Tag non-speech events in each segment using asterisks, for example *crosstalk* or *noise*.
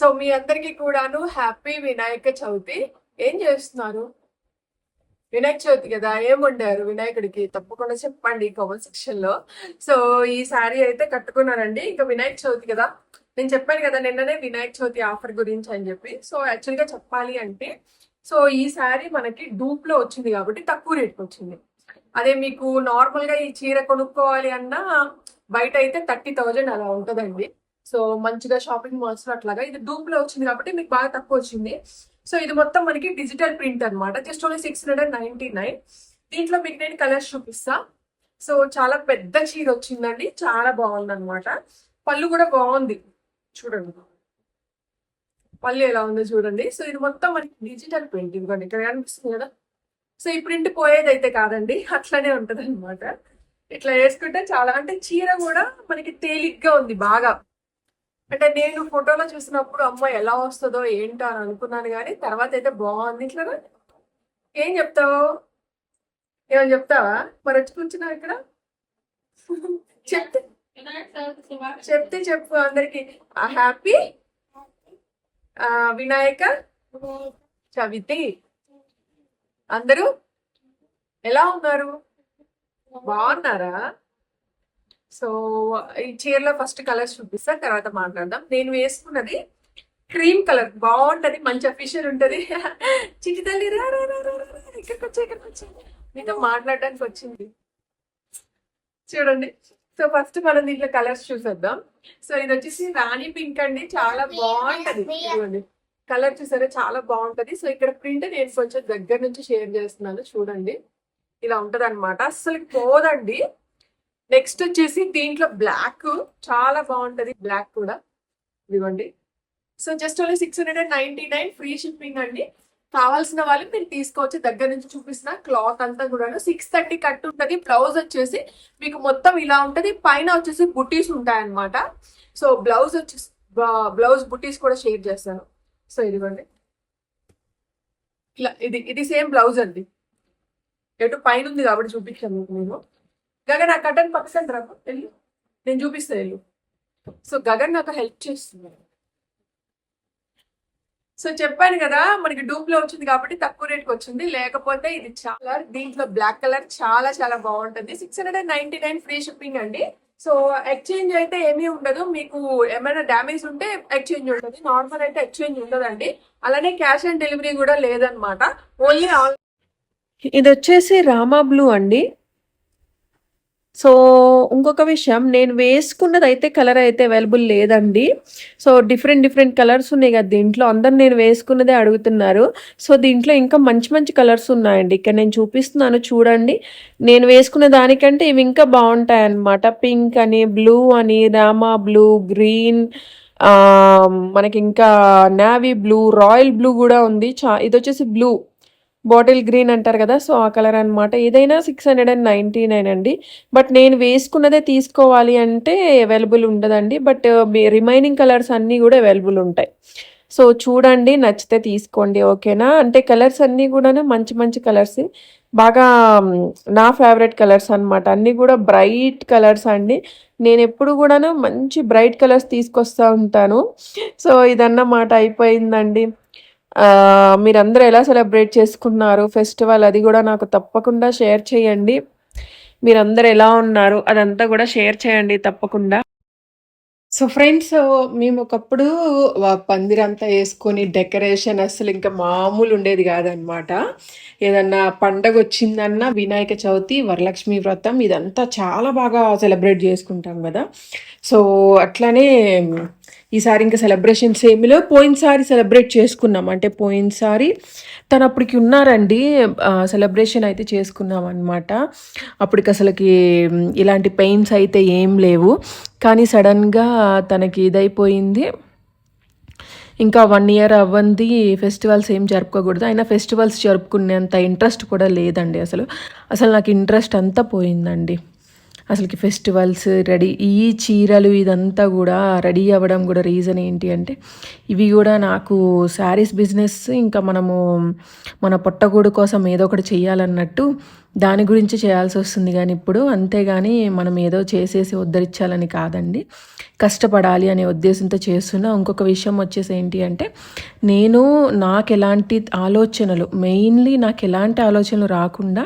So మీ అందరికీ కూడాను happy Vinayaka Chavithi. ఏం చేస్తున్నారు? వినాయక చవితి కదా ఏముండారు? వినాయకుడికి తప్పకుండా చెప్పండి కామెంట్ సెక్షన్లో. సో ఈ శారీ అయితే కట్టుకున్నానండి ఇంకా వినాయక చవితి కదా. నేను చెప్పాను కదా నిన్ననే వినాయక చవితి ఆఫర్ గురించి అని చెప్పి. సో యాక్చువల్గా చెప్పాలి అంటే సో ఈ శారీ మనకి డూప్లో వచ్చింది కాబట్టి తక్కువ రేట్కి వచ్చింది. అదే మీకు నార్మల్గా ఈ చీర కొనుక్కోవాలి అన్నా బయట అయితే థర్టీ థౌజండ్ అలా ఉంటుందండి. సో మంచిగా షాపింగ్ మాల్స్లో అట్లాగా. ఇది డూప్లో వచ్చింది కాబట్టి మీకు బాగా తక్కువ వచ్చింది. సో ఇది మొత్తం మనకి డిజిటల్ ప్రింట్ అనమాట just only six hundred ninety nine దీంట్లో మీకు నేను కలర్స్ చూపిస్తా. సో చాలా పెద్ద చీర వచ్చిందండి. చాలా బాగుంది అనమాట పళ్ళు కూడా బాగుంది. చూడండి. పళ్ళు ఎలా ఉందో చూడండి. సో ఇది మొత్తం మనకి డిజిటల్ ప్రింట్ ఇదిగోండి. ఇక్కడ కనిపిస్తుంది కదా. సో ఈ ప్రింట్ పోయేది అయితే కాదండి. అట్లానే ఉంటది అనమాట ఇట్లా వేసుకుంటే చాలా అంటే చీర కూడా మనకి తేలిగ్గా ఉంది బాగా. అంటే నేను ఫోటోలో చూసినప్పుడు అమ్మ ఎలా వస్తుందో ఏంటో అని అనుకున్నాను కానీ తర్వాత అయితే బాగుంది. ఇట్లా ఏం చెప్తావు? ఏమని చెప్తావా? మరి వచ్చి కూర్చున్నావు ఇక్కడ? చెప్తే చెప్తే చెప్పు అందరికి. హ్యాపీ? వినాయక? చవితి? అందరూ? ఎలా ఉన్నారు? బాగున్నారా? సో ఈ చీరలో ఫస్ట్ కలర్స్ చూపిస్తా తర్వాత మాట్లాడదాం. నేను వేసుకున్నది క్రీమ్ కలర్ బాగుంటది మంచి అఫీషియల్ ఉంటది. *laughs* చిటి తల్లి రా. ఇక్కడికి వచ్చి ఇక్కడికి వచ్చి. మీతో మాట్లాడడానికి వచ్చింది. చూడండి. సో ఫస్ట్ మనం దీంట్లో కలర్స్ చూసేద్దాం. సో ఇది వచ్చేసి రాణి పింక్ అండి. చాలా బాగుంటది. ఇదిగోండి. కలర్ చూసారా? చాలా బాగుంటది. సో ఇక్కడ ప్రింట్ నేను కొంచెం దగ్గర నుంచి షేర్ చేస్తున్నాను. చూడండి. ఇలా ఉంటది అనమాట అస్సలు పోదండి. నెక్స్ట్ వచ్చేసి దీంట్లో బ్లాక్ చాలా బాగుంటది. బ్లాక్ కూడా. ఇదిగోండి. So just only six hundred and ninety nine free shipping అండి. కావాల్సిన వాళ్ళు మీరు తీసుకోవచ్చు. దగ్గర నుంచి చూపిస్తున్న క్లాత్ అంతా కూడా సిక్స్ థర్టీ కట్ ఉంటుంది. బ్లౌజ్ వచ్చేసి మీకు మొత్తం ఇలా ఉంటుంది. పైన వచ్చేసి బుటీస్ ఉంటాయి అన్నమాట సో బ్లౌజ్ వచ్చేసి బ్లౌజ్ బుటీస్ కూడా షేర్ చేస్తాను. సో ఇదిగోండి. ఇలా ఇది ఇది సేమ్ బ్లౌజ్ అండి. ఎటు పైన ఉంది కాబట్టి చూపించాను మీకు నేను. గగన్ ఆ కటన్ పక్కన రాకు వెళ్ళు. నేను చూపిస్తా వెళ్ళు. సో గగన్ నాకు హెల్ప్ చేస్తున్నాడు. సో చెప్పాను కదా మనకి డూప్లో వచ్చింది కాబట్టి తక్కువ రేట్కి వచ్చింది. లేకపోతే ఇది చాలా దీంట్లో బ్లాక్ కలర్ చాలా చాలా బాగుంటుంది. Six hundred and ninety nine free shipping అండి. సో ఎక్స్చేంజ్ అయితే ఏమీ ఉండదు. మీకు ఏమైనా డ్యామేజ్ ఉంటే ఎక్స్చేంజ్ ఉంటుంది. నార్మల్ అయితే ఎక్స్చేంజ్ ఉండదండి. అలానే క్యాష్ ఆన్ డెలివరీ కూడా లేదనమాట ఓన్లీ ఆల్ ఇది వచ్చేసి రామా బ్లూ అండి. సో ఇంకొక విషయం నేను వేసుకున్నది అయితే కలర్ అయితే అవైలబుల్ లేదండి. సో డిఫరెంట్ డిఫరెంట్ కలర్స్ ఉన్నాయి కదా దీంట్లో. అందరు నేను వేసుకున్నదే అడుగుతున్నారు. సో దీంట్లో ఇంకా మంచి మంచి కలర్స్ ఉన్నాయండి. ఇక్కడ నేను చూపిస్తున్నాను చూడండి. నేను వేసుకున్న దానికంటే ఇవి ఇంకా బాగుంటాయి అన్నమాట పింక్ అని బ్లూ అని రామా బ్లూ గ్రీన్ మనకి ఇంకా నావీ బ్లూ రాయల్ బ్లూ కూడా ఉంది. చా ఇది వచ్చేసి బ్లూ. బాటిల్ గ్రీన్ అంటారు కదా సో ఆ కలర్ అనమాట ఏదైనా six hundred and ninety nine అండి. బట్ నేను వేసుకున్నదే తీసుకోవాలి అంటే అవైలబుల్ ఉండదండి. బట్ uh, రిమైనింగ్ కలర్స్ అన్నీ కూడా అవైలబుల్ ఉంటాయి. సో చూడండి నచ్చితే తీసుకోండి ఓకేనా? అంటే కలర్స్ అన్నీ కూడా మంచి మంచి కలర్స్. బాగా um, నా ఫేవరెట్ కలర్స్ అన్నమాట. అన్నీ కూడా బ్రైట్ కలర్స్ అండి. నేను ఎప్పుడు కూడాను మంచి బ్రైట్ కలర్స్ తీసుకొస్తూ ఉంటాను. సో ఇదన్నమాట అయిపోయిందండి. మీరందరూ ఎలా సెలబ్రేట్ చేసుకున్నారు ఫెస్టివల్ అది కూడా నాకు తప్పకుండా షేర్ చేయండి. మీరందరూ ఎలా ఉన్నారు? అదంతా కూడా షేర్ చేయండి తప్పకుండా. సో ఫ్రెండ్స్ మేము ఒకప్పుడు పందిరంతా వేసుకొని డెకరేషన్ అసలు ఇంకా మామూలు ఉండేది కాదనమాట ఏదన్నా పండగ వచ్చిందన్నా వినాయక చవితి వరలక్ష్మి వ్రతం ఇదంతా చాలా బాగా సెలబ్రేట్ చేసుకుంటాం కదా. సో అట్లానే ఈసారి ఇంకా సెలబ్రేషన్స్ ఏమిలో పోయినసారి సెలబ్రేట్ చేసుకున్నాం. అంటే పోయినసారి తను అప్పటికి ఉన్నారండి. సెలబ్రేషన్ అయితే చేసుకున్నాం అనమాట అప్పటికి అసలుకి ఇలాంటి పెయిన్స్ అయితే ఏం లేవు. కానీ సడన్గా తనకి ఇదైపోయింది. ఇంకా వన్ ఇయర్ అవ్వంది. ఫెస్టివల్స్ ఏం జరుపుకోకూడదు. అయినా ఫెస్టివల్స్ జరుపుకునేంత ఇంట్రెస్ట్ కూడా లేదండి అసలు. అసలు నాకు ఇంట్రెస్ట్ అంతా పోయిందండి. అసలుకి ఫెస్టివల్స్ రెడీ ఈ చీరలు ఇదంతా కూడా రెడీ అవ్వడం కూడా రీజన్ ఏంటి అంటే ఇవి కూడా నాకు శారీస్ బిజినెస్ ఇంకా మనము మన పొట్టగూడు కోసం ఏదో ఒకటి చేయాలన్నట్టు దాని గురించి చేయాల్సి వస్తుంది. కానీ ఇప్పుడు అంతేగాని మనం ఏదో చేసేసి ఉద్ధరించాలని కాదండి. కష్టపడాలి అనే ఉద్దేశంతో చేస్తున్నా ఇంకొక విషయం వచ్చేసి ఏంటి అంటే నేను నాకు ఎలాంటి ఆలోచనలు మెయిన్లీ నాకు ఎలాంటి ఆలోచనలు రాకుండా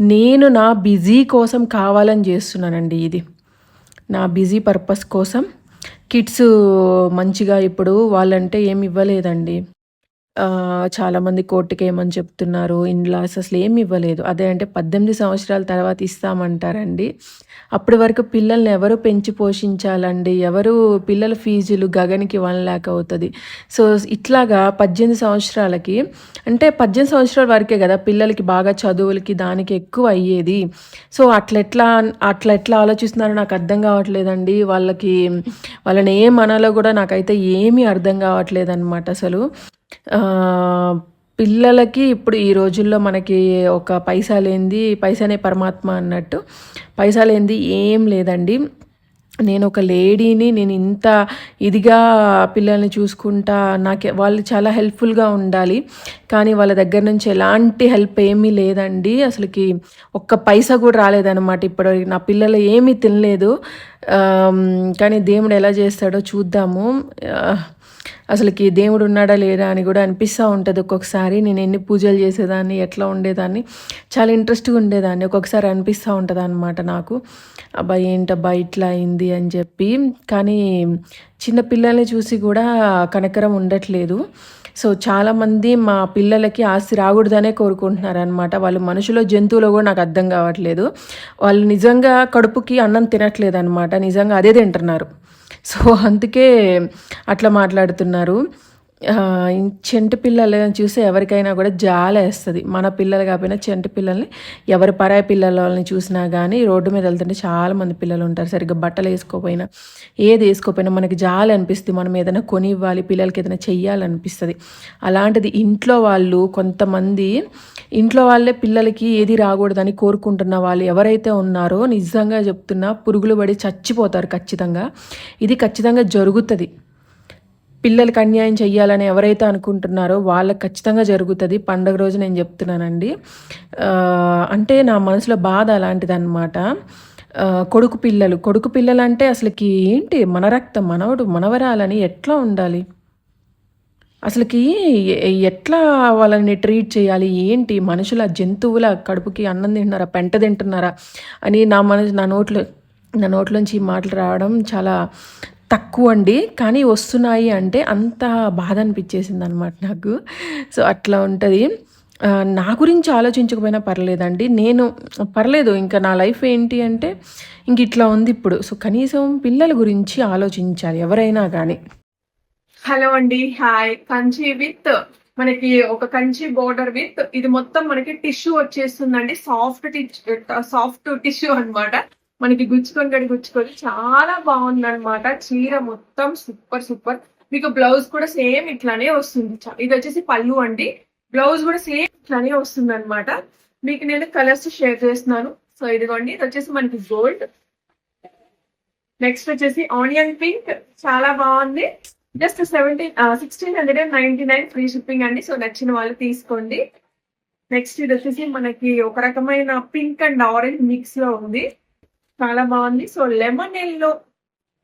నేను నా బిజీ కోసం కావాలని చేస్తున్నానండి ఇది. నా బిజీ పర్పస్ కోసం. కిడ్స్ మంచిగా ఇప్పుడు వాళ్ళంటే ఏమి ఇవ్వలేదండి. చాలామంది కోర్టుకి ఏమని చెప్తున్నారు ఇన్లాస్ అసలు ఏమి ఇవ్వలేదు. అదే అంటే పద్దెనిమిది సంవత్సరాల తర్వాత ఇస్తామంటారండి. అప్పటి వరకు పిల్లల్ని ఎవరు పెంచి పోషించాలండి? ఎవరు పిల్లల ఫీజులు గగనికి వన్ ల్యాక్ అవుతుంది? సో ఇట్లాగా పద్దెనిమిది సంవత్సరాలకి అంటే పద్దెనిమిది సంవత్సరాల వరకే కదా పిల్లలకి బాగా చదువులకి దానికి ఎక్కువ అయ్యేది. సో అట్లా ఎట్లా అట్లా ఎట్లా ఆలోచిస్తున్నారో నాకు అర్థం కావట్లేదండి. వాళ్ళకి వాళ్ళని ఏం అనాలో కూడా నాకైతే ఏమీ అర్థం కావట్లేదు అనమాట అసలు. పిల్లలకి ఇప్పుడు ఈ రోజుల్లో మనకి ఒక పైసా లేనిది పైసానే పరమాత్మ అన్నట్టు. పైసా లేనిది ఏం లేదండి. నేను ఒక లేడీని నేను ఇంత ఇదిగా పిల్లల్ని చూసుకుంటా నాకు వాళ్ళు చాలా హెల్ప్ఫుల్గా ఉండాలి. కానీ వాళ్ళ దగ్గర నుంచి ఎలాంటి హెల్ప్ ఏమీ లేదండి. అసలుకి ఒక్క పైసా కూడా రాలేదన్నమాట ఇప్పుడు నా పిల్లలు ఏమీ తినలేదు. కానీ దేవుడు ఎలా చేస్తాడో చూద్దాము. అసలుకి దేవుడు ఉన్నాడా లేడా అని కూడా అనిపిస్తూ ఉంటుంది. ఒక్కొక్కసారి నేను ఎన్ని పూజలు చేసేదాన్ని ఎట్లా ఉండేదాన్ని చాలా ఇంట్రెస్ట్గా ఉండేదాన్ని. ఒక్కొక్కసారి అనిపిస్తూ ఉంటుంది అనమాట నాకు. అబ్బా ఏంటబ్బా ఇట్లా అయింది అని చెప్పి. కానీ చిన్న పిల్లల్ని చూసి కూడా కనకరం ఉండట్లేదు. సో చాలామంది మా పిల్లలకి ఆస్తి రాకూడదనే కోరుకుంటున్నారు అనమాట వాళ్ళు మనుషులో జంతువులో కూడా నాకు అర్థం కావట్లేదు. వాళ్ళు నిజంగా కడుపుకి అన్నం తినట్లేదు అనమాట నిజంగా అదే తింటున్నారు. సో అందుకే అట్లా మాట్లాడుతున్నారు. చెంటి పిల్లలని చూస్తే ఎవరికైనా కూడా జాలేస్తుంది మన పిల్లలు కాకపోయినా చెంటి పిల్లల్ని ఎవరి పరాయి పిల్లలని చూసినా కానీ రోడ్డు మీద వెళ్తుంటే చాలామంది పిల్లలు ఉంటారు. సరిగ్గా బట్టలు వేసుకోపోయినా ఏది వేసుకోపోయినా మనకి జాలి అనిపిస్తుంది. మనం ఏదైనా కొని ఇవ్వాలి పిల్లలకి ఏదైనా చెయ్యాలనిపిస్తుంది. అలాంటిది ఇంట్లో వాళ్ళు కొంతమంది ఇంట్లో వాళ్ళే పిల్లలకి ఏది రాకూడదని కోరుకుంటున్న వాళ్ళు ఎవరైతే ఉన్నారో నిజంగా చెప్తున్నా పురుగులు పడి చచ్చిపోతారు ఖచ్చితంగా. ఇది ఖచ్చితంగా జరుగుతుంది. పిల్లలకి అన్యాయం చెయ్యాలని ఎవరైతే అనుకుంటున్నారో వాళ్ళకి ఖచ్చితంగా జరుగుతుంది. పండగ రోజు నేను చెప్తున్నానండి. అంటే నా మనసులో బాధ అలాంటిది అనమాట కొడుకు పిల్లలు. కొడుకు పిల్లలు అంటే అసలుకి ఏంటి? మన రక్తం మనవడు మనవరాలని ఎట్లా ఉండాలి? అసలుకి ఎట్లా వాళ్ళని ట్రీట్ చేయాలి? ఏంటి? మనుషుల జంతువుల కడుపుకి అన్నం తింటున్నారా? పెంట తింటున్నారా? అని నా మనసు నా నోట్లో నా నోట్లోంచి ఈ మాటలు రావడం చాలా తక్కువ అండి కానీ వస్తున్నాయి అంటే అంత బాధ అనిపించేసింది అనమాట నాకు. సో అట్లా ఉంటుంది. నా గురించి ఆలోచించకపోయినా పర్లేదండి. నేను పర్లేదు ఇంకా నా లైఫ్ ఏంటి అంటే ఇంక ఇట్లా ఉంది ఇప్పుడు. సో కనీసం పిల్లల గురించి ఆలోచించాలి ఎవరైనా కానీ హలో అండి హాయ్. కంచి విత్ మనకి ఒక కంచి బోర్డర్ విత్. ఇది మొత్తం మనకి టిష్యూ వచ్చేస్తుందండి. సాఫ్ట్ సాఫ్ట్ టిష్యూ అన్నమాట. మనకి గుచ్చుకొని గడి గుచ్చుకొని చాలా బాగుంది అనమాట చీర మొత్తం సూపర్ సూపర్ మీకు బ్లౌజ్ కూడా సేమ్ ఇట్లానే వస్తుంది. ఇది వచ్చేసి పళ్ళు అండి. బ్లౌజ్ కూడా సేమ్ ఇట్లానే వస్తుంది అనమాట మీకు నేను కలర్స్ షేర్ చేస్తున్నాను. సో ఇదిగోండి ఇది వచ్చేసి మనకి గోల్డ్ నెక్స్ట్ వచ్చేసి ఆనియన్ పింక్ చాలా బాగుంది. Just seventeen sixteen hundred and ninety nine free shipping అండి. సో నచ్చిన వాళ్ళు తీసుకోండి. నెక్స్ట్ ఇది వచ్చేసి మనకి ఒక రకమైన పింక్ అండ్ ఆరెంజ్ మిక్స్లో ఉంది. చాలా బాగుంది. సో లెమన్ ఎల్లో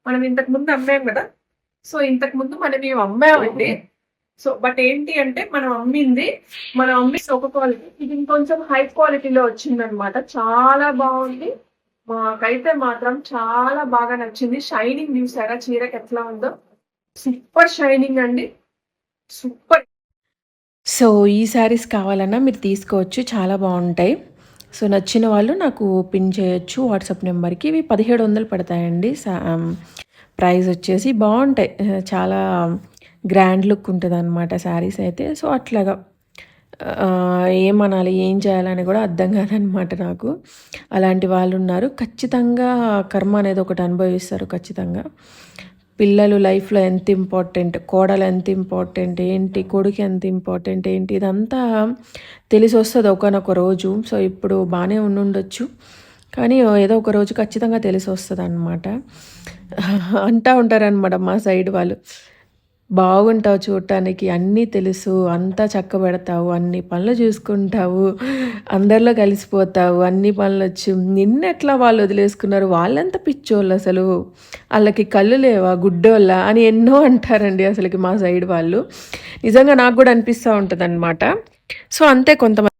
మనం ఇంతకు ముందు అమ్మాం కదా? సో ఇంతకు ముందు మనం ఇవి అమ్మామండి? సో బట్ ఏంటి అంటే మనం అమ్మింది మనం అమ్మి ఒక క్వాలిటీ ఇది ఇంకొంచెం హై క్వాలిటీలో వచ్చింది అనమాట చాలా బాగుంది. మాకైతే మాత్రం చాలా బాగా నచ్చింది. షైనింగ్ చూసారా? చీరకి ఎట్లా ఉందో? సూపర్ షైనింగ్ అండి. సూపర్. సో ఈ శారీస్ కావాలన్నా మీరు తీసుకోవచ్చు. చాలా బాగుంటాయి. సో నచ్చిన వాళ్ళు నాకు పిన్ చేయొచ్చు వాట్సాప్ నెంబర్కి. ఇవి పదిహేడు వందలు పడతాయండి. సా- ప్రైస్ వచ్చేసి బాగుంటాయి. చాలా గ్రాండ్ లుక్ ఉంటుంది అనమాట శారీస్ అయితే. సో అట్లాగా ఏమనాలి ఏం చేయాలని కూడా అర్థం కాదనమాట నాకు. అలాంటి వాళ్ళు ఉన్నారు. ఖచ్చితంగా కర్మ అనేది ఒకటి అనుభవిస్తారు ఖచ్చితంగా. పిల్లలు లైఫ్లో ఎంత ఇంపార్టెంట్ కోడలు ఎంత ఇంపార్టెంట్ ఏంటి కొడుకు ఎంత ఇంపార్టెంట్ ఏంటి ఇదంతా తెలిసి వస్తుంది ఒకనొక రోజు. సో ఇప్పుడు బాగానే ఉండుండొచ్చు. కానీ ఏదో ఒక రోజు ఖచ్చితంగా తెలిసి వస్తుంది అనమాట *laughs* అంటూ ఉంటారనమాట మా సైడ్ వాళ్ళు. బాగుంటావు చూడటానికి అన్నీ తెలుసు అంతా చక్కబెడతావు అన్ని పనులు చూసుకుంటావు అందరిలో కలిసిపోతావు అన్ని పనులు వచ్చి నిన్నెట్లా వాళ్ళు వదిలేసుకున్నారు? వాళ్ళంత పిచ్చోళ్ళు అసలు. వాళ్ళకి కళ్ళు లేవా? గుడ్డోళ్ళ? అని ఎన్నో అంటారండి అసలుకి మా సైడ్ వాళ్ళు. నిజంగా నాకు కూడా అనిపిస్తూ ఉంటుంది సో అంతే కొంతమంది